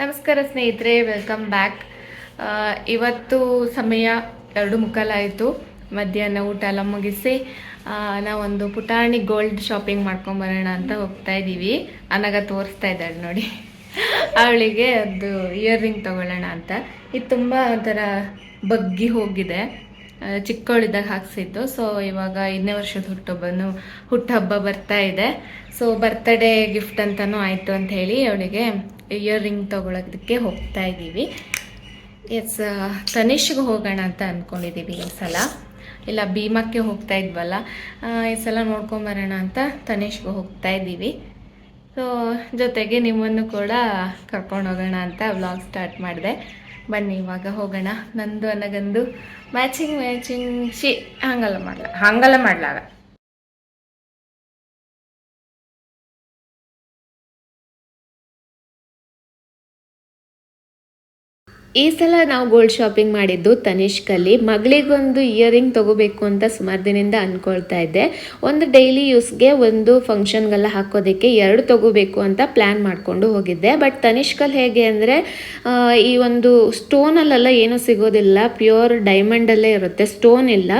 ನಮಸ್ಕಾರ ಸ್ನೇಹಿತರೆ welcome back ಇವತ್ತು ಸಮಯ ಎರಡು ಮುಕ್ಕಾಲಾಯಿತು. ಮಧ್ಯಾಹ್ನ ಊಟ ಎಲ್ಲ ಮುಗಿಸಿ ನಾವೊಂದು ಪುಟಾಣಿ ಗೋಲ್ಡ್ ಶಾಪಿಂಗ್ ಮಾಡ್ಕೊಂಬರೋಣ ಅಂತ ಹೋಗ್ತಾ ಇದ್ದೀವಿ ಅನಗ ತೋರಿಸ್ತಾ ಇದ್ದಾಳೆ ನೋಡಿ. ಅವಳಿಗೆ ಅದು ಇಯರ್ ರಿಂಗ್ ತಗೊಳ್ಳೋಣ ಅಂತ. ಇದು ತುಂಬ ಒಂಥರ ಬಗ್ಗಿ ಹೋಗಿದೆ. ಚಿಕ್ಕವಳಿದ್ದಾಗ ಹಾಕ್ಸಿದ್ದು. ಸೊ ಇವಾಗ ಇನ್ನೇ ವರ್ಷದ ಹುಟ್ಟುಹಬ್ಬನು, ಹುಟ್ಟುಹಬ್ಬ ಬರ್ತಾ ಇದೆ. ಸೊ ಬರ್ತ್ಡೇ ಗಿಫ್ಟ್ ಅಂತಲೂ ಆಯಿತು ಅಂತ ಹೇಳಿ ಅವಳಿಗೆ ಇಯರ್ ರಿಂಗ್ ತೊಗೊಳೋದಕ್ಕೆ ಹೋಗ್ತಾ ಇದ್ದೀವಿ. ಎಸ್ ತನಿಷ್ಗೆ ಹೋಗೋಣ ಅಂತ ಅಂದ್ಕೊಂಡಿದ್ದೀವಿ ಈ ಸಲ. ಇಲ್ಲ, ಭೀಮಕ್ಕೆ ಹೋಗ್ತಾ ಇದ್ವಲ್ಲ ಈ ಸಲ ನೋಡ್ಕೊಂಬರೋಣ ಅಂತ ತನಿಷ್ಗೆ ಹೋಗ್ತಾ ಇದ್ದೀವಿ. ಸೊ ಜೊತೆಗೆ ನಿಮ್ಮನ್ನು ಕೂಡ ಕರ್ಕೊಂಡು ಹೋಗೋಣ ಅಂತ ವ್ಲಾಗ್ ಸ್ಟಾರ್ಟ್ ಮಾಡಿದೆ. ಬನ್ನಿ, ಇವಾಗ ಹೋಗೋಣ. ನಂದು ಅನ್ನಗಂದು ಮ್ಯಾಚಿಂಗ್ ಮ್ಯಾಚಿಂಗ್ ಶಿ ಹಂಗಲ್ಲ ಮಾಡ್ಲ? ಹಂಗಲ್ಲ ಮಾಡ್ಲಾಗ ಈ ಸಲ ನಾವು ಗೋಲ್ಡ್ ಶಾಪಿಂಗ್ ಮಾಡಿದ್ದು ತನಿಷ್ಕಲ್ಲಿ. ಮಗಳಿಗೊಂದು ಇಯರಿಂಗ್ ತಗೋಬೇಕು ಅಂತ ಸುಮಾರು ದಿನದಿಂದ ಅಂದ್ಕೊಳ್ತಾ ಇದ್ದೆ. ಒಂದು ಡೈಲಿ ಯೂಸ್ಗೆ ಒಂದು ಫಂಕ್ಷನ್ಗೆಲ್ಲ ಹಾಕೋದಕ್ಕೆ ಎರಡು ತಗೋಬೇಕು ಅಂತ ಪ್ಲ್ಯಾನ್ ಮಾಡಿಕೊಂಡು ಹೋಗಿದ್ದೆ. ಬಟ್ ತನಿಷ್ಕಲ್ಲಿ ಹೇಗೆ ಅಂದರೆ ಈ ಒಂದು ಸ್ಟೋನಲ್ಲೆಲ್ಲ ಏನೂ ಸಿಗೋದಿಲ್ಲ. ಪ್ಯೂರ್ ಡೈಮಂಡಲ್ಲೇ ಇರುತ್ತೆ. ಸ್ಟೋನ್ ಇಲ್ಲ.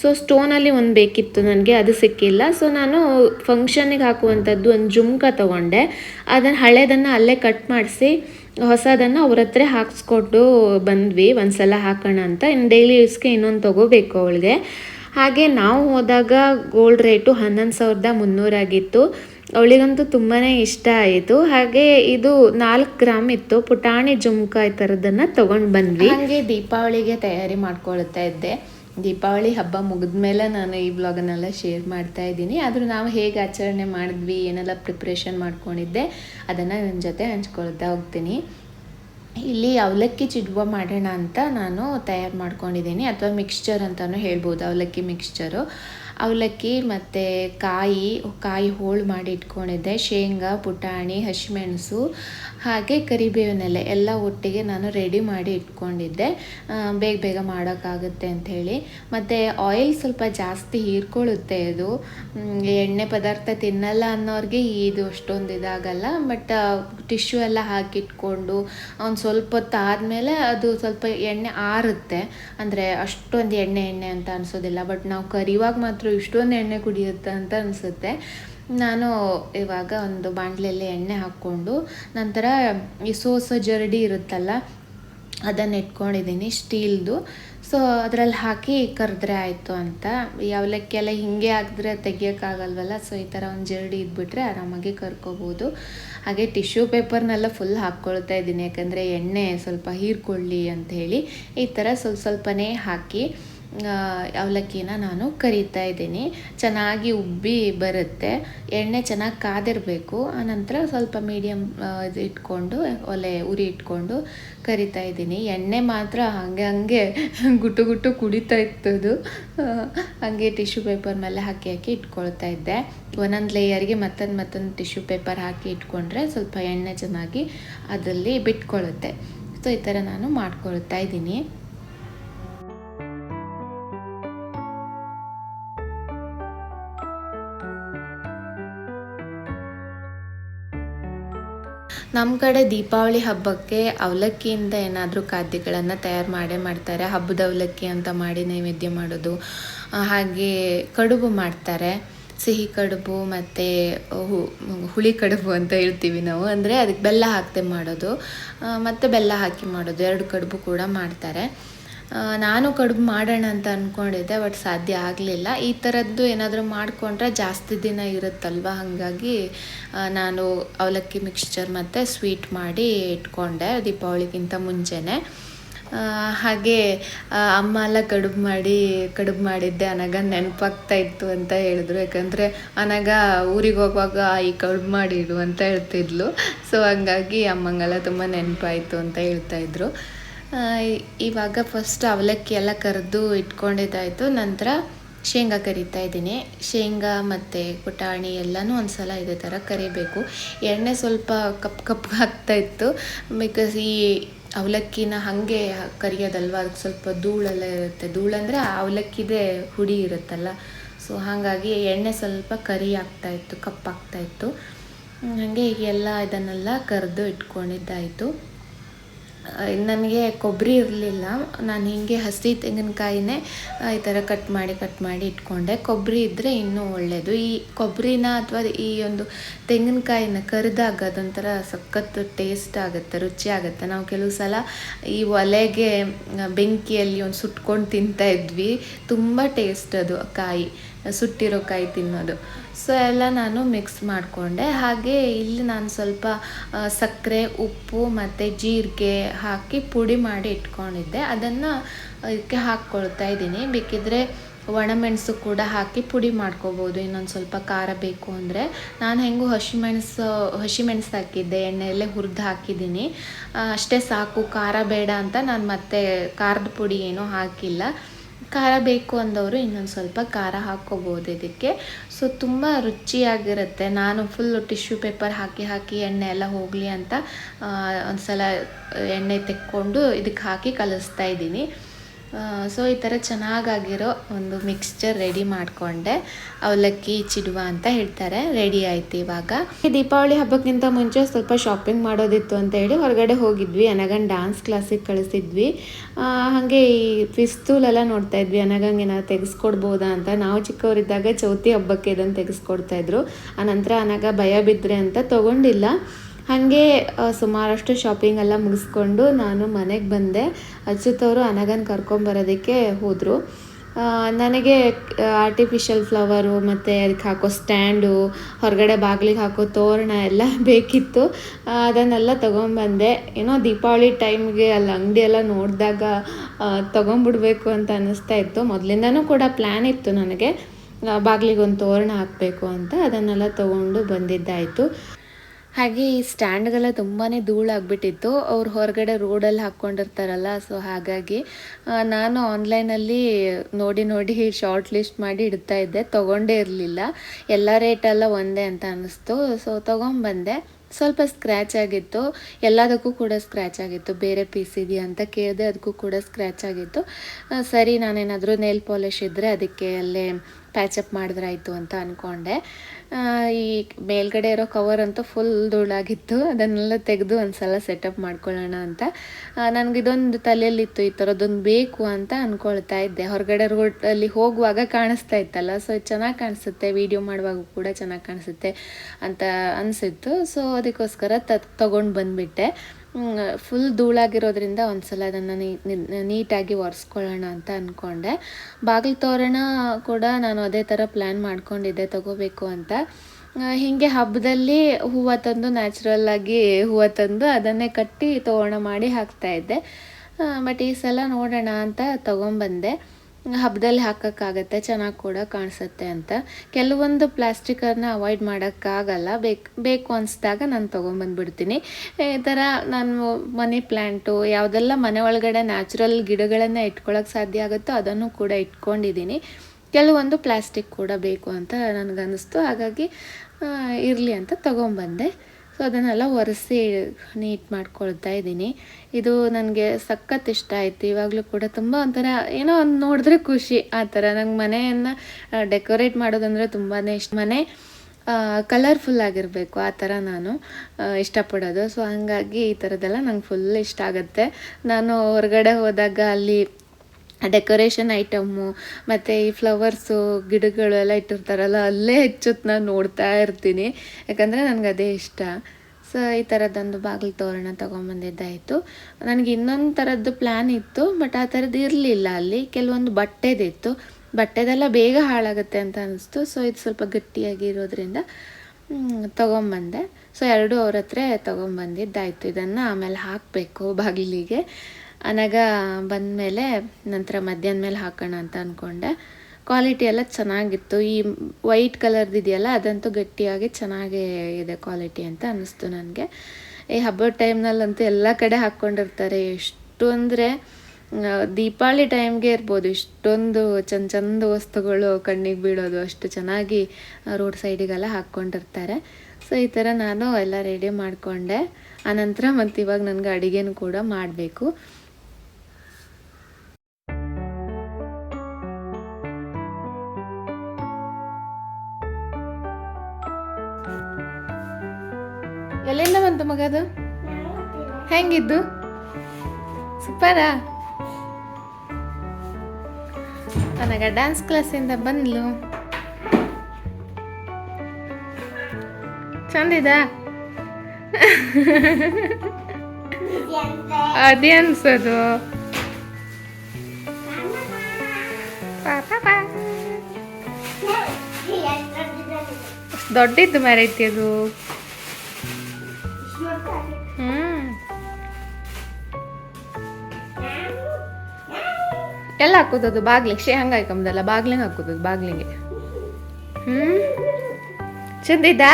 ಸೊ ಸ್ಟೋನಲ್ಲಿ ಒಂದು ಬೇಕಿತ್ತು ನನಗೆ, ಅದು ಸಿಕ್ಕಿಲ್ಲ. ಸೊ ನಾನು ಫಂಕ್ಷನಿಗೆ ಹಾಕುವಂಥದ್ದು ಒಂದು ಜುಮ್ಕ ತೊಗೊಂಡೆ. ಅದನ್ನು ಹಳೆಯದನ್ನು ಅಲ್ಲೇ ಕಟ್ ಮಾಡಿಸಿ ಹೊಸದನ್ನು ಅವ್ರ ಹತ್ರ ಹಾಕ್ಸ್ಕೊಟ್ಟು ಬಂದ್ವಿ, ಒಂದ್ಸಲ ಹಾಕೋಣ ಅಂತ. ಇನ್ನು ಡೈಲಿ ಯೂಸ್ಗೆ ಇನ್ನೊಂದು ತೊಗೋಬೇಕು ಅವಳಿಗೆ. ಹಾಗೆ ನಾವು ಹೋದಾಗ ಗೋಲ್ಡ್ ರೇಟು ಹನ್ನೊಂದು ಸಾವಿರದ ಮುನ್ನೂರಾಗಿತ್ತು ಅವಳಿಗಂತೂ ತುಂಬಾ ಇಷ್ಟ ಆಯಿತು. ಹಾಗೆ ಇದು ನಾಲ್ಕು ಗ್ರಾಮ್ ಇತ್ತು. ಪುಟಾಣಿ ಜುಮ್ಕಾಯಿ ಈ ಥರದನ್ನು ತೊಗೊಂಡು ಬಂದ್ವಿ. ಹಾಗೆ ದೀಪಾವಳಿಗೆ ತಯಾರಿ ಮಾಡ್ಕೊಳ್ತಾ ಇದ್ದೆ. ದೀಪಾವಳಿ ಹಬ್ಬ ಮುಗಿದ ಮೇಲೆ ನಾನು ಈ ಬ್ಲಾಗನ್ನೆಲ್ಲ ಶೇರ್ ಮಾಡ್ತಾ ಇದ್ದೀನಿ. ಆದರೂ ನಾವು ಹೇಗೆ ಆಚರಣೆ ಮಾಡಿದ್ವಿ, ಏನೆಲ್ಲ ಪ್ರಿಪ್ರೇಷನ್ ಮಾಡ್ಕೊಂಡಿದ್ದೆ, ಅದನ್ನು ನನ್ನ ಜೊತೆ ಹಂಚ್ಕೊಳ್ತಾ ಹೋಗ್ತೀನಿ. ಇಲ್ಲಿ ಅವಲಕ್ಕಿ ಚಿಡ್ವ ಮಾಡೋಣ ಅಂತ ನಾನು ತಯಾರು ಮಾಡ್ಕೊಂಡಿದ್ದೀನಿ. ಅಥವಾ ಮಿಕ್ಸ್ಚರ್ ಅಂತಲೂ ಹೇಳ್ಬೋದು, ಅವಲಕ್ಕಿ ಮಿಕ್ಸ್ಚರು ಅವಲಕ್ಕಿ ಮತ್ತು ಕಾಯಿ ಕಾಯಿ ಹೋಳು ಮಾಡಿ ಇಟ್ಕೊಂಡಿದ್ದೆ. ಶೇಂಗಾ, ಪುಟಾಣಿ, ಹಸಿಮೆಣಸು, ಹಾಗೆ ಕರಿಬೇವಿನೆಲೆ ಎಲ್ಲ ಒಟ್ಟಿಗೆ ನಾನು ರೆಡಿ ಮಾಡಿ ಇಟ್ಕೊಂಡಿದ್ದೆ. ಬೇಗ ಬೇಗ ಮಾಡೋಕ್ಕಾಗುತ್ತೆ ಅಂಥೇಳಿ ಮತ್ತು ಆಯಿಲ್ ಸ್ವಲ್ಪ ಜಾಸ್ತಿ ಹೀರ್ಕೊಳ್ಳುತ್ತೆ ಇದು. ಎಣ್ಣೆ ಪದಾರ್ಥ ತಿನ್ನಲ್ಲ ಅನ್ನೋರಿಗೆ ಇದು ಅಷ್ಟೊಂದು ಇದಾಗಲ್ಲ. ಬಟ್ ಟಿಶ್ಯೂ ಎಲ್ಲ ಹಾಕಿಟ್ಕೊಂಡು ಒಂದು ಸ್ವಲ್ಪ ಹೊತ್ತು ಆದಮೇಲೆ ಅದು ಸ್ವಲ್ಪ ಎಣ್ಣೆ ಆರುತ್ತೆ. ಅಂದರೆ ಅಷ್ಟೊಂದು ಎಣ್ಣೆ ಎಣ್ಣೆ ಅಂತ ಅನಿಸೋದಿಲ್ಲ. ಬಟ್ ನಾವು ಕರಿವಾಗ ಮಾತ್ರ ಇಷ್ಟೊಂದು ಎಣ್ಣೆ ಕುಡಿಯುತ್ತೆ ಅಂತ ಅನಿಸುತ್ತೆ. ನಾನು ಇವಾಗ ಒಂದು ಬಾಣಲೆಯಲ್ಲಿ ಎಣ್ಣೆ ಹಾಕ್ಕೊಂಡು ನಂತರ ಈ ಸೋಸ ಜರಡಿ ಇರುತ್ತಲ್ಲ, ಅದನ್ನು ಇಟ್ಕೊಂಡಿದ್ದೀನಿ ಸ್ಟೀಲ್ದು. ಸೊ, ಅದರಲ್ಲಿ ಹಾಕಿ ಕರೆದ್ರೆ ಆಯಿತು ಅಂತ. ಎಲ್ಲ ಹಿಂಗೆ ಹಾಕಿದ್ರೆ ತೆಗಿಯೋಕ್ಕಾಗಲ್ವಲ್ಲ, ಸೊ, ಈ ಥರ ಒಂದು ಜರಡಿ ಇದ್ಬಿಟ್ರೆ ಆರಾಮಾಗಿ ಕರ್ಕೋಬೋದು. ಹಾಗೆ ಟಿಶ್ಯೂ ಪೇಪರ್ನೆಲ್ಲ ಫುಲ್ ಹಾಕ್ಕೊಳ್ತಾ ಇದ್ದೀನಿ, ಯಾಕಂದರೆ ಎಣ್ಣೆ ಸ್ವಲ್ಪ ಹೀರ್ಕೊಳ್ಳಿ ಅಂತ ಹೇಳಿ. ಈ ಥರ ಸ್ವಲ್ಪ ಸ್ವಲ್ಪನೇ ಹಾಕಿ ಅವಲಕ್ಕಿನ ನಾನು ಕರಿತಾ ಇದ್ದೀನಿ. ಚೆನ್ನಾಗಿ ಉಬ್ಬಿ ಬರುತ್ತೆ. ಎಣ್ಣೆ ಚೆನ್ನಾಗಿ ಕಾದಿರಬೇಕು. ಆನಂತರ ಸ್ವಲ್ಪ ಮೀಡಿಯಮ್ ಇದು ಇಟ್ಕೊಂಡು ಒಲೆ ಉರಿ ಇಟ್ಕೊಂಡು ಕರಿತಾ ಇದ್ದೀನಿ. ಎಣ್ಣೆ ಮಾತ್ರ ಹಾಗೆ ಹಂಗೆ ಗುಟ್ಟು ಗುಟ್ಟು ಕುಡಿತಾ ಇತ್ತು ಅದು ಆ, ಹಂಗೆ ಟಿಶ್ಯೂ ಪೇಪರ್ ಮೇಲೆ ಹಾಕಿ ಹಾಕಿ ಇಟ್ಕೊಳ್ತಾ ಇದ್ದೆ. ಒಂದೊಂದು ಲೇಯರ್ಗೆ ಮತ್ತೊಂದು ಮತ್ತೊಂದು ಟಿಶ್ಯೂ ಪೇಪರ್ ಹಾಕಿ ಇಟ್ಕೊಂಡ್ರೆ ಸ್ವಲ್ಪ ಎಣ್ಣೆ ಚೆನ್ನಾಗಿ ಅದರಲ್ಲಿ ಬಿಟ್ಕೊಳ್ಳುತ್ತೆ ಸೊ ಈ ಥರ ನಾನು ಮಾಡ್ಕೊಳ್ತಾ ಇದ್ದೀನಿ. ನಮ್ಮ ಕಡೆ ದೀಪಾವಳಿ ಹಬ್ಬಕ್ಕೆ ಅವಲಕ್ಕಿಯಿಂದ ಏನಾದರೂ ಖಾದ್ಯಗಳನ್ನು ತಯಾರು ಮಾಡೇ ಮಾಡ್ತಾರೆ. ಹಬ್ಬದ ಅವಲಕ್ಕಿ ಅಂತ ಮಾಡಿ ನೈವೇದ್ಯ ಮಾಡೋದು ಹಾಗೆ ಕಡುಬು ಮಾಡ್ತಾರೆ. ಸಿಹಿ ಕಡುಬು ಮತ್ತು ಹುಳಿ ಕಡುಬು ಅಂತ ಹೇಳ್ತೀವಿ ನಾವು. ಅಂದರೆ ಅದಕ್ಕೆ ಬೆಲ್ಲ ಹಾಕದೆ ಮಾಡೋದು ಮತ್ತು ಬೆಲ್ಲ ಹಾಕಿ ಮಾಡೋದು. ಎರಡು ಕಡುಬು ಕೂಡ ಮಾಡ್ತಾರೆ. ನಾನು ಕಡುಬು ಮಾಡೋಣ ಅಂತ ಅಂದ್ಕೊಂಡಿದ್ದೆ ಬಟ್ ಸಾಧ್ಯ ಆಗಲಿಲ್ಲ. ಈ ಥರದ್ದು ಏನಾದರೂ ಮಾಡಿಕೊಂಡ್ರೆ ಜಾಸ್ತಿ ದಿನ ಇರುತ್ತಲ್ವ? ಹಾಗಾಗಿ ನಾನು ಅವಲಕ್ಕಿ ಮಿಕ್ಸ್ಚರ್ ಮತ್ತು ಸ್ವೀಟ್ ಮಾಡಿ ಇಟ್ಕೊಂಡೆ ದೀಪಾವಳಿಗಿಂತ ಮುಂಚೆನೇ. ಹಾಗೆ ಅಮ್ಮ ಎಲ್ಲ ಕಡುಬು ಮಾಡಿ ಕಡುಬು ಮಾಡಿದ್ದೆ. ಅನಗ ನೆನಪಾಗ್ತಾ ಇತ್ತು ಅಂತ ಹೇಳಿದ್ರು. ಯಾಕಂದರೆ ಅನಗ ಊರಿಗೆ ಹೋಗುವಾಗ ಈ ಕಡುಬು ಮಾಡಿಡು ಅಂತ ಹೇಳ್ತಿದ್ಲು. ಸೊ ಹಂಗಾಗಿ ಅಮ್ಮಂಗೆಲ್ಲ ತುಂಬ ನೆನಪಾಯಿತು ಅಂತ ಹೇಳ್ತಾ ಇದ್ರು. ಆ, ಇ- ಇವಾಗ ಫಸ್ಟ್ ಅವಲಕ್ಕಿ ಎಲ್ಲ ಕರೆದು ಇಟ್ಕೊಂಡಿದ್ದಾಯಿತು. ನಂತರ ಶೇಂಗಾ ಕರಿತಾ ಇದ್ದೀನಿ. ಶೇಂಗಾ ಮತ್ತು ಪುಟಾಣಿ ಎಲ್ಲನೂ ಒಂದು ಸಲ ಇದೇ ಥರ ಕರಿಬೇಕು. ಎಣ್ಣೆ ಸ್ವಲ್ಪ ಕಪ್ ಕಪ್ ಇತ್ತು. ಬಿಕಾಸ್ ಈ ಅವಲಕ್ಕಿನ ಹಾಗೆ ಕರಿಯೋದಲ್ವ? ಅದಕ್ಕೆ ಸ್ವಲ್ಪ ಧೂಳೆಲ್ಲ ಇರುತ್ತೆ. ಧೂಳಂದರೆ ಆ ಅವಲಕ್ಕಿದೇ ಹುಡಿ ಇರುತ್ತಲ್ಲ. ಸೊ ಹಾಗಾಗಿ ಎಣ್ಣೆ ಸ್ವಲ್ಪ ಕರಿ ಆಗ್ತಾ ಇತ್ತು ಕಪ್ಪಾಗ್ತಾ ಇತ್ತು. ಹಾಗೆ ಎಲ್ಲ ಇದನ್ನೆಲ್ಲ ಕರೆದು ಇಟ್ಕೊಂಡಿದ್ದಾಯಿತು. ನನಗೆ ಕೊಬ್ಬರಿ ಇರಲಿಲ್ಲ. ನಾನು ಹೀಗೆ ಹಸಿ ತೆಂಗಿನಕಾಯಿನೇ ಈ ಥರ ಕಟ್ ಮಾಡಿ ಕಟ್ ಮಾಡಿ ಇಟ್ಕೊಂಡೆ. ಕೊಬ್ಬರಿ ಇದ್ದರೆ ಇನ್ನೂ ಒಳ್ಳೆಯದು ಈ ಕೊಬ್ಬರಿನ ಅಥವಾ ಈ ಒಂದು ತೆಂಗಿನಕಾಯಿನ ಕರಿದಾಗ ಅದೊಂಥರ ಸಖತ್ತು ಟೇಸ್ಟ್ ಆಗುತ್ತೆ, ರುಚಿ ಆಗುತ್ತೆ. ನಾವು ಕೆಲವು ಸಲ ಈ ಒಲೆಗೆ ಬೆಂಕಿಯಲ್ಲಿ ಒಂದು ಸುಟ್ಕೊಂಡು ತಿಂತಾ ಇದ್ವಿ. ತುಂಬ ಟೇಸ್ಟ್ ಅದು ಕಾಯಿ. ಸುಟ್ಟಿರೋ ಕಾಯಿ ತಿನ್ನೋದು. ಸೊ ಎಲ್ಲ ನಾನು ಮಿಕ್ಸ್ ಮಾಡಿಕೊಂಡೆ. ಹಾಗೆ ಇಲ್ಲಿ ನಾನು ಸ್ವಲ್ಪ ಸಕ್ಕರೆ, ಉಪ್ಪು ಮತ್ತು ಜೀರಿಗೆ ಹಾಕಿ ಪುಡಿ ಮಾಡಿ ಇಟ್ಕೊಂಡಿದ್ದೆ. ಅದನ್ನು ಇದಕ್ಕೆ ಹಾಕ್ಕೊಳ್ತಾ ಇದ್ದೀನಿ. ಬೇಕಿದ್ರೆ ಒಣಮೆಣಸು ಕೂಡ ಹಾಕಿ ಪುಡಿ ಮಾಡ್ಕೋಬೋದು. ಇನ್ನೊಂದು ಸ್ವಲ್ಪ ಖಾರ ಬೇಕು ಅಂದರೆ. ನಾನು ಹೆಂಗೂ ಹಸಿಮೆಣಸು ಹಸಿಮೆಣಸು ಹಾಕಿದ್ದೆ. ಎಣ್ಣೆಯಲ್ಲೇ ಹುರಿದು ಹಾಕಿದ್ದೀನಿ. ಅಷ್ಟೇ ಸಾಕು. ಖಾರ ಬೇಡ ಅಂತ ನಾನು ಮತ್ತೆ ಖಾರದ ಪುಡಿ ಏನೂ ಹಾಕಿಲ್ಲ. ಖಾರ ಬೇಕು ಅಂದವರು ಇನ್ನೊಂದು ಸ್ವಲ್ಪ ಖಾರ ಹಾಕ್ಕೋಬೋದು ಇದಕ್ಕೆ. ಸೊ ತುಂಬ ರುಚಿಯಾಗಿರುತ್ತೆ. ನಾನು ಫುಲ್ ಟಿಶ್ಯೂ ಪೇಪರ್ ಹಾಕಿ ಹಾಕಿ ಎಣ್ಣೆ ಎಲ್ಲ ಹೋಗಲಿ ಅಂತ ಒಂದು ಸಲ ಎಣ್ಣೆ ತೆಕ್ಕೊಂಡು ಇದಕ್ಕೆ ಹಾಕಿ ಕಲಿಸ್ತಾ ಇದ್ದೀನಿ. ಸೊ ಈ ಥರ ಚೆನ್ನಾಗಾಗಿರೋ ಒಂದು ಮಿಕ್ಸ್ಚರ್ ರೆಡಿ ಮಾಡಿಕೊಂಡೆ. ಅವಲಕ್ಕಿ, ಚಿಡುವ ಅಂತ ಹೇಳ್ತಾರೆ. ರೆಡಿ ಆಯ್ತು ಇವಾಗ. ಈ ದೀಪಾವಳಿ ಹಬ್ಬಕ್ಕಿಂತ ಮುಂಚೆ ಸ್ವಲ್ಪ ಶಾಪಿಂಗ್ ಮಾಡೋದಿತ್ತು ಅಂತ ಹೇಳಿ ಹೊರಗಡೆ ಹೋಗಿದ್ವಿ. ಅನಗನ್ ಡ್ಯಾನ್ಸ್ ಕ್ಲಾಸಿಗೆ ಕಳಿಸಿದ್ವಿ. ಹಾಗೆ ಈ ಪಿಸ್ತೂಲೆಲ್ಲ ನೋಡ್ತಾ ಇದ್ವಿ. ಅನಗಂಗೆ ಏನಾದ್ರು ತೆಗೆಸ್ಕೊಡ್ಬೋದಾ ಅಂತ. ನಾವು ಚಿಕ್ಕವರಿದ್ದಾಗ ಚೌತಿ ಹಬ್ಬಕ್ಕೆ ಇದನ್ನು ತೆಗೆಸ್ಕೊಡ್ತಾಯಿದ್ರು ಆ ಆನಂತರ ಅನಗ ಭಯ ಬಿದ್ದರೆ ಅಂತ ತಗೊಂಡಿಲ್ಲ. ಹಾಗೆ ಸುಮಾರಷ್ಟು ಶಾಪಿಂಗ್ ಎಲ್ಲ ಮುಗಿಸ್ಕೊಂಡು ನಾನು ಮನೆಗೆ ಬಂದೆ. ಅಚ್ಯುತ್ ಅವರು ಅನಗನ್ ಕರ್ಕೊಂಬರೋದಕ್ಕೆ ಹೋದರು. ನನಗೆ ಆರ್ಟಿಫಿಷಿಯಲ್ ಫ್ಲವರು ಮತ್ತು ಅದಕ್ಕೆ ಹಾಕೋ ಸ್ಟ್ಯಾಂಡು ಹೊರಗಡೆ ಬಾಗಿಲಿಗೆ ಹಾಕೋ ತೋರಣ ಎಲ್ಲ ಬೇಕಿತ್ತು. ಅದನ್ನೆಲ್ಲ ತೊಗೊಂಬಂದೆ ಏನೋ ದೀಪಾವಳಿ ಟೈಮ್ಗೆ ಅಲ್ಲಿ ಅಂಗಡಿ ಎಲ್ಲ ನೋಡಿದಾಗ ತೊಗೊಂಬಿಡ್ಬೇಕು ಅಂತ ಅನ್ನಿಸ್ತಾ ಇತ್ತು. ಮೊದಲಿಂದನೂ ಕೂಡ ಪ್ಲ್ಯಾನ್ ಇತ್ತು ನನಗೆ. ಬಾಗಿಲಿಗೆ ಒಂದು ತೋರಣ ಹಾಕಬೇಕು ಅಂತ. ಅದನ್ನೆಲ್ಲ ತೊಗೊಂಡು ಬಂದಿದ್ದಾಯಿತು. ಹಾಗೆ ಈ ಸ್ಟ್ಯಾಂಡ್ಗೆಲ್ಲ ತುಂಬಾ ಧೂಳಾಗ್ಬಿಟ್ಟಿತ್ತು ಅವ್ರು ಹೊರಗಡೆ ರೋಡಲ್ಲಿ ಹಾಕ್ಕೊಂಡಿರ್ತಾರಲ್ಲ, ಸೊ ಹಾಗಾಗಿ ನಾನು ಆನ್ಲೈನಲ್ಲಿ ನೋಡಿ ನೋಡಿ ಶಾರ್ಟ್ ಲಿಸ್ಟ್ ಮಾಡಿ ಇಡ್ತಾ ಇದ್ದೆ. ತೊಗೊಂಡೇ ಇರಲಿಲ್ಲ. ಎಲ್ಲ ರೇಟೆಲ್ಲ ಒಂದೇ ಅಂತ ಅನ್ನಿಸ್ತು ಸೊ ತೊಗೊಂಬಂದೆ. ಸ್ವಲ್ಪ ಸ್ಕ್ರ್ಯಾಚ್ ಆಗಿತ್ತು. ಎಲ್ಲದಕ್ಕೂ ಕೂಡ ಸ್ಕ್ರ್ಯಾಚ್ ಆಗಿತ್ತು. ಬೇರೆ ಪೀಸ್ ಇದೆಯಾ ಅಂತ ಕೇಳಿದೆ, ಅದಕ್ಕೂ ಕೂಡ ಸ್ಕ್ರ್ಯಾಚ್ ಆಗಿತ್ತು. ಸರಿ, ನಾನೇನಾದರೂ ನೇಲ್ ಪಾಲಿಶ್ ಇದ್ದರೆ ಅದಕ್ಕೆ ಅಲ್ಲೇ ಪ್ಯಾಚಪ್ ಮಾಡಿದ್ರಾಯ್ತು ಅಂತ ಅಂದ್ಕೊಂಡೆ ಈ ಮೇಲ್ಗಡೆ ಇರೋ ಕವರ್ ಅಂತೂ ಫುಲ್ ಧೂಳಾಗಿತ್ತು. ಅದನ್ನೆಲ್ಲ ತೆಗೆದು ಒಂದ್ಸಲ ಸೆಟಪ್ ಮಾಡ್ಕೊಳ್ಳೋಣ ಅಂತ. ನನಗೆ ಇದೊಂದು ತಲೆಯಲ್ಲಿತ್ತು, ಈ ಥರದ್ದೊಂದು ಬೇಕು ಅಂತ ಅಂದ್ಕೊಳ್ತಾ ಇದ್ದೆ. ಹೊರಗಡೆ ರೋಡ್ ಅಲ್ಲಿ ಹೋಗುವಾಗ ಕಾಣಿಸ್ತಾ ಇತ್ತಲ್ಲ ಸೊ ಚೆನ್ನಾಗಿ ಕಾಣಿಸುತ್ತೆ. ವಿಡಿಯೋ ಮಾಡುವಾಗ ಕೂಡ ಚೆನ್ನಾಗಿ ಕಾಣಿಸುತ್ತೆ ಅಂತ ಅನಿಸಿತ್ತು. ಸೊ ಅದಕ್ಕೋಸ್ಕರ ತ, ತೊಗೊಂಡು ಬಂದುಬಿಟ್ಟೆ. ಫುಲ್ ಧೂಳಾಗಿರೋದ್ರಿಂದ ಒಂದ್ಸಲ ಅದನ್ನು ನೀಟಾಗಿ ಒರೆಸ್ಕೊಳ್ಳೋಣ ಅಂತ ಅಂದ್ಕೊಂಡೆ ಬಾಗಿಲು ತೋರಣ ಕೂಡ ನಾನು ಅದೇ ಥರ ಪ್ಲ್ಯಾನ್ ಮಾಡ್ಕೊಂಡಿದ್ದೆ, ತಗೋಬೇಕು ಅಂತ. ಹೀಗೆ ಹಬ್ಬದಲ್ಲಿ ಹೂವು ತಂದು ನ್ಯಾಚುರಲ್ ಆಗಿ ಹೂವು ತಂದು ಅದನ್ನೇ ಕಟ್ಟಿ ತೋರಣ ಮಾಡಿ ಹಾಕ್ತಾ ಇದ್ದೆ. ಬಟ್ ಈ ಸಲ ನೋಡೋಣ ಅಂತ ತೊಗೊಂಬಂದೆ. ಹಬ್ಬದಲ್ಲಿ ಹಾಕೋಕ್ಕಾಗತ್ತೆ, ಚೆನ್ನಾಗಿ ಕೂಡ ಕಾಣಿಸುತ್ತೆ ಅಂತ. ಕೆಲವೊಂದು ಪ್ಲಾಸ್ಟಿಕನ್ನು ಅವಾಯ್ಡ್ ಮಾಡೋಕ್ಕಾಗಲ್ಲ. ಬೇಕು ಬೇಕು ಅನಿಸಿದಾಗ ನಾನು ತೊಗೊಂಬಂದ್ಬಿಡ್ತೀನಿ. ಈ ಥರ ನಾನು ಮನಿ ಪ್ಲ್ಯಾಂಟು ಯಾವುದೆಲ್ಲ ಮನೆ ಒಳಗಡೆ ನ್ಯಾಚುರಲ್ ಗಿಡಗಳನ್ನು ಇಟ್ಕೊಳ್ಳೋಕೆ ಸಾಧ್ಯ ಆಗುತ್ತೋ ಅದನ್ನು ಕೂಡ ಇಟ್ಕೊಂಡಿದ್ದೀನಿ. ಕೆಲವೊಂದು ಪ್ಲಾಸ್ಟಿಕ್ ಕೂಡ ಬೇಕು ಅಂತ ನನಗನ್ನಿಸ್ತು. ಹಾಗಾಗಿ ಇರಲಿ ಅಂತ ತೊಗೊಂಬಂದೆ. ಸೊ ಅದನ್ನೆಲ್ಲ ಒರೆಸಿ ನೀಟ್ ಮಾಡ್ಕೊಳ್ತಾ ಇದ್ದೀನಿ. ಇದು ನನಗೆ ಸಖತ್ ಇಷ್ಟ ಆಯಿತು. ಇವಾಗಲೂ ಕೂಡ ತುಂಬ ಒಂಥರ ಏನೋ ಒಂದು ನೋಡಿದ್ರೆ ಖುಷಿ ಆ ಥರ. ನಂಗೆ ಮನೆಯನ್ನು ಡೆಕೋರೇಟ್ ಮಾಡೋದಂದರೆ ತುಂಬಾ ಇಷ್ಟ. ಮನೆ ಕಲರ್ಫುಲ್ ಆಗಿರಬೇಕು ಆ ಥರ ನಾನು ಇಷ್ಟಪಡೋದು. ಸೊ ಹಾಗಾಗಿ ಈ ಥರದ್ದೆಲ್ಲ ನಂಗೆ ಫುಲ್ ಇಷ್ಟ ಆಗುತ್ತೆ. ನಾನು ಹೊರಗಡೆ ಹೋದಾಗ ಅಲ್ಲಿ ಡೆಕೋರೇಷನ್ ಐಟಮ್ಮು ಮತ್ತು ಈ ಫ್ಲವರ್ಸು ಗಿಡಗಳು ಎಲ್ಲ ಇಟ್ಟಿರ್ತಾರಲ್ಲ, ಅಲ್ಲೇ ಹೆಚ್ಚುತ್ ನಾನು ನೋಡ್ತಾ ಇರ್ತೀನಿ. ಯಾಕಂದರೆ ನನಗೆ ಅದೇ ಇಷ್ಟ. ಸೊ ಈ ಥರದ್ದೊಂದು ಬಾಗಿಲು ತೋರಣ ತೊಗೊಂಬಂದಿದ್ದಾಯಿತು. ನನಗೆ ಇನ್ನೊಂದು ಥರದ್ದು ಪ್ಲ್ಯಾನ್ ಇತ್ತು ಬಟ್ ಆ ಥರದ್ದು ಇರಲಿಲ್ಲ ಅಲ್ಲಿ. ಕೆಲವೊಂದು ಬಟ್ಟೆದಿತ್ತು. ಬಟ್ಟೆದೆಲ್ಲ ಬೇಗ ಹಾಳಾಗುತ್ತೆ ಅಂತ ಅನಿಸ್ತು. ಸೊ ಇದು ಸ್ವಲ್ಪ ಗಟ್ಟಿಯಾಗಿ ಇರೋದ್ರಿಂದ ತೊಗೊಂಬಂದೆ. ಸೊ ಎರಡು ಅವ್ರ ಹತ್ರ ತೊಗೊಂಬಂದಿದ್ದಾಯಿತು. ಇದನ್ನು ಆಮೇಲೆ ಹಾಕಬೇಕು ಬಾಗಿಲಿಗೆ. ಅನಗ ಬಂದಮೇಲೆ ನಂತರ ಮಧ್ಯಾಹ್ನ ಮೇಲೆ ಹಾಕೋಣ ಅಂತ ಅಂದ್ಕೊಂಡೆ ಕ್ವಾಲಿಟಿ ಎಲ್ಲ ಚೆನ್ನಾಗಿತ್ತು. ಈ ವೈಟ್ ಕಲರ್ದು ಇದೆಯಲ್ಲ, ಅದಂತೂ ಗಟ್ಟಿಯಾಗಿ ಚೆನ್ನಾಗೇ ಇದೆ ಕ್ವಾಲಿಟಿ ಅಂತ ಅನ್ನಿಸ್ತು ನನಗೆ. ಈ ಹಬ್ಬದ ಟೈಮ್ನಲ್ಲಂತೂ ಎಲ್ಲ ಕಡೆ ಹಾಕ್ಕೊಂಡಿರ್ತಾರೆ. ಎಷ್ಟು ಅಂದರೆ ದೀಪಾವಳಿ ಟೈಮ್ಗೆ ಇರ್ಬೋದು. ಇಷ್ಟೊಂದು ಚಂದ ಚಂದ ವಸ್ತುಗಳು ಕಣ್ಣಿಗೆ ಬೀಳೋದು, ಅಷ್ಟು ಚೆನ್ನಾಗಿ ರೋಡ್ ಸೈಡಿಗೆಲ್ಲ ಹಾಕ್ಕೊಂಡಿರ್ತಾರೆ. ಸೊ ಈ ಥರ ನಾನು ಎಲ್ಲ ರೆಡಿ ಮಾಡಿಕೊಂಡೆ. ಆನಂತರ ಮತ್ತು ಇವಾಗ ನನಗೆ ಅಡುಗೆನೂ ಕೂಡ ಮಾಡಬೇಕು. ಅದು ಹೆಂಗಿದ್ದು? ಸೂಪರಾ? ನನಗ ಡ್ಯಾನ್ಸ್ ಕ್ಲಾಸಿಂದ ಬಂದ್ಲು. ಚಂದಿದ? ಅದೇ ಅನ್ಸೋದು. ದೊಡ್ಡಿದ್ದು ಮರೈತಿ ಅದು. ಎಲ್ಲ ಹಾಕೋದದು ಬಾಗ್ಲಿಗೆ ಶೇ ಹಂಗ ಹಾಕಂಬುದಲ್ಲ ಬಾಗ್ಲಿಂಗ್ ಹಾಕೋದದು ಬಾಗ್ಲಿಗೆ. ಹ್ಮ್? ಚಂದಿದ್ದಾ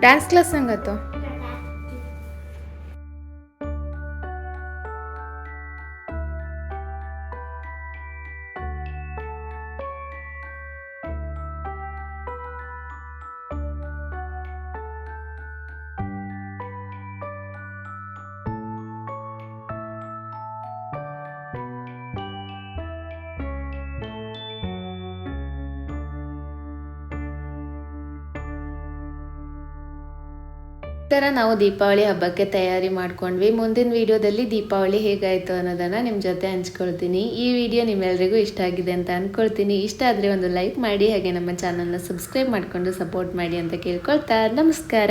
ಡ್ಯಾನ್ಸ್ ಕ್ಲಾಸ್ ಹಂಗತ್ತು ಥರ ನಾವು ದೀಪಾವಳಿ ಹಬ್ಬಕ್ಕೆ ತಯಾರಿ ಮಾಡ್ಕೊಂಡ್ವಿ. ಮುಂದಿನ ವೀಡಿಯೋದಲ್ಲಿ ದೀಪಾವಳಿ ಹೇಗಾಯಿತು ಅನ್ನೋದನ್ನು ನಿಮ್ಮ ಜೊತೆ ಹಂಚ್ಕೊಳ್ತೀನಿ. ಈ ವಿಡಿಯೋ ನಿಮ್ಮೆಲ್ಲರಿಗೂ ಇಷ್ಟ ಆಗಿದೆ ಅಂತ ಅಂದ್ಕೊಳ್ತೀನಿ ಇಷ್ಟ ಆದರೆ ಒಂದು ಲೈಕ್ ಮಾಡಿ, ಹಾಗೆ ನಮ್ಮ ಚಾನಲ್ನ ಸಬ್ಸ್ಕ್ರೈಬ್ ಮಾಡಿಕೊಂಡು ಸಪೋರ್ಟ್ ಮಾಡಿ ಅಂತ ಕೇಳ್ಕೊಳ್ತಾ. ನಮಸ್ಕಾರ.